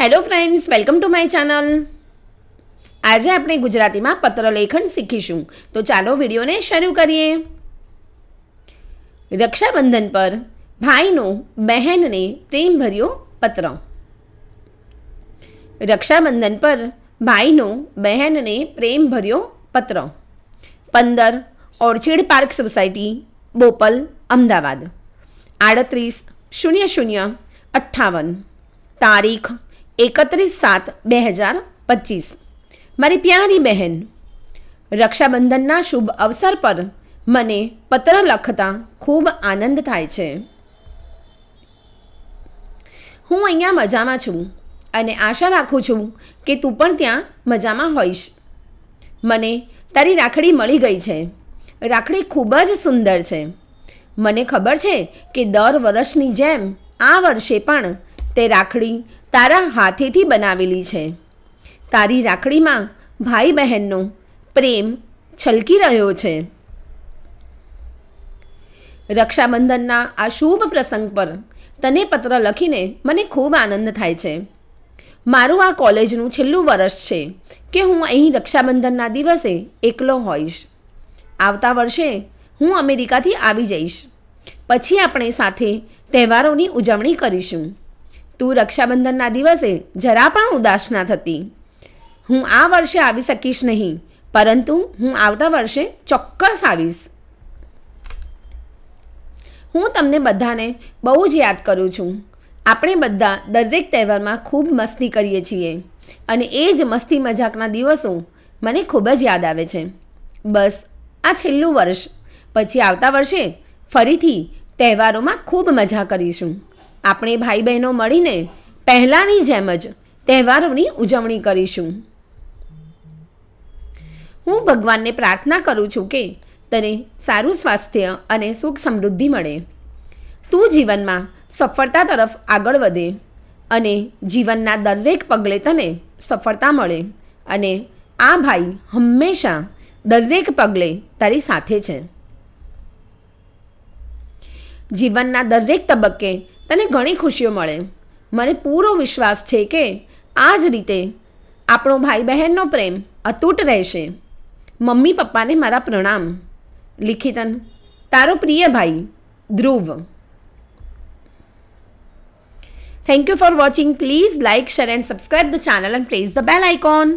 hello friends welcome to my channel આજે આપણે ગુજરાતીમાં પત્રલેખન શીખીશું તો ચાલો વિડીયોને શરૂ કરીએ રક્ષાબંધન પર ભાઈનો બહેનને પ્રેમભર્યો પત્ર રક્ષાબંધન પર ભાઈનો બહેનને પ્રેમભર્યો પત્ર પંદર orchid park society Bopal Ahmedabad આડત્રીસ શૂન્ય શૂન્ય અઠ્ઠાવન તારીખ એકત્રીસ સાત બે હજાર પચીસ. મારી પ્યારી બહેન, રક્ષાબંધનના શુભ અવસર પર મને પત્ર લખતા ખૂબ આનંદ થાય છે. હું અહીંયા મજામાં છું અને આશા રાખું છું કે તું પણ ત્યાં મજામાં હોઈશ. મને તારી રાખડી મળી ગઈ છે. રાખડી ખૂબ જ સુંદર છે. મને ખબર છે કે દર વર્ષની જેમ આ વર્ષે પણ તે રાખડી તારા હાથેથી બનાવેલી છે. તારી રાખડીમાં ભાઈ બહેનનો પ્રેમ છલકી રહ્યો છે. રક્ષાબંધનના આ શુભ પ્રસંગ પર તને પત્ર લખીને મને ખૂબ આનંદ થાય છે. મારું આ કોલેજનું છેલ્લું વર્ષ છે કે હું અહીં રક્ષાબંધનના દિવસે એકલો હોઈશ. આવતા વર્ષે હું અમેરિકાથી આવી જઈશ. પછી આપણે સાથે તહેવારોની ઉજવણી કરીશું. તું રક્ષાબંધનના દિવસે જરા પણ ઉદાસ ના થતી. હું આ વર્ષે આવી શકીશ નહીં, પરંતુ હું આવતા વર્ષે ચોક્કસ આવીશ. હું તમને બધાને બહુ જ યાદ કરું છું. આપણે બધા દરેક તહેવારમાં ખૂબ મસ્તી કરીએ છીએ અને એ જ મસ્તી મજાકના દિવસો મને ખૂબ જ યાદ આવે છે. બસ, આ છેલ્લું વર્ષ. પછી આવતા વર્ષે ફરીથી તહેવારોમાં ખૂબ મજા કરીશું. આપણે ભાઈ બહેનો મળીને પહેલાંની જેમ જ તહેવારોની ઉજવણી કરીશું. હું ભગવાનને પ્રાર્થના કરું છું કે તને સારું સ્વાસ્થ્ય અને સુખ સમૃદ્ધિ મળે. તું જીવનમાં સફળતા તરફ આગળ વધે અને જીવનના દરેક પગલે તને સફળતા મળે અને આ ભાઈ હંમેશા દરેક પગલે તારી સાથે છે. જીવનના દરેક તબક્કે તને ઘણી ખુશીઓ મળે. મને પૂરો વિશ્વાસ છે કે આ જ રીતે આપણો ભાઈ બહેનનો પ્રેમ અતૂટ રહેશે. મમ્મી પપ્પાને મારા પ્રણામ. લિખિતન, તારો પ્રિય ભાઈ, Dhruv. Thank you for watching please like share and subscribe the channel and press the bell icon